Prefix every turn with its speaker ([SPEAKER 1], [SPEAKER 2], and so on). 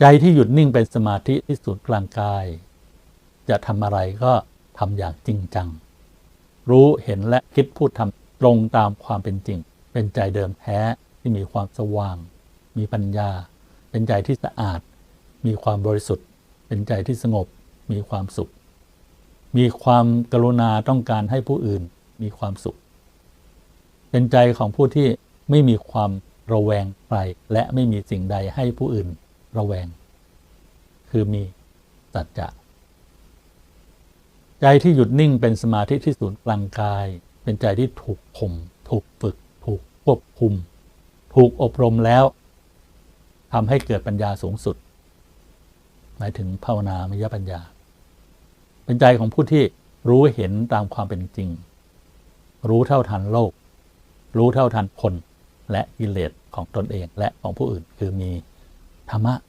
[SPEAKER 1] ใจที่หยุดนิ่งเป็นสมาธิที่ศูนย์กลางกาย จะทำอะไรก็ทำอย่างจริงจัง รู้เห็นและคิดพูดทำตรงตามความเป็นจริง เป็นใจเดิมแท้ที่มีความสว่าง มีปัญญา เป็นใจที่สะอาด มีความบริสุทธิ์ เป็นใจที่สงบ มีความสุข มีความกรุณาต้องการให้ผู้อื่นมีความสุข เป็นใจของผู้ที่ไม่มีความระแวงใครและไม่มีสิ่งใดให้ผู้อื่น ระแวง คือมีสัจจะใจที่หยุดนิ่งเป็นสมาธิที่ศูนย์กลางกาย เป็นใจที่ถูกข่มถูกฝึก ถูกควบคุม ถูกอบรมแล้วทำให้เกิดปัญญาสูงสุด หมายถึงภาวนามยปัญญา เป็นใจของผู้ที่รู้เห็นตามความเป็นจริง รู้เท่าทันโลก รู้เท่าทันคน และกิเลสของตนเองและของผู้อื่นคือมี 玉。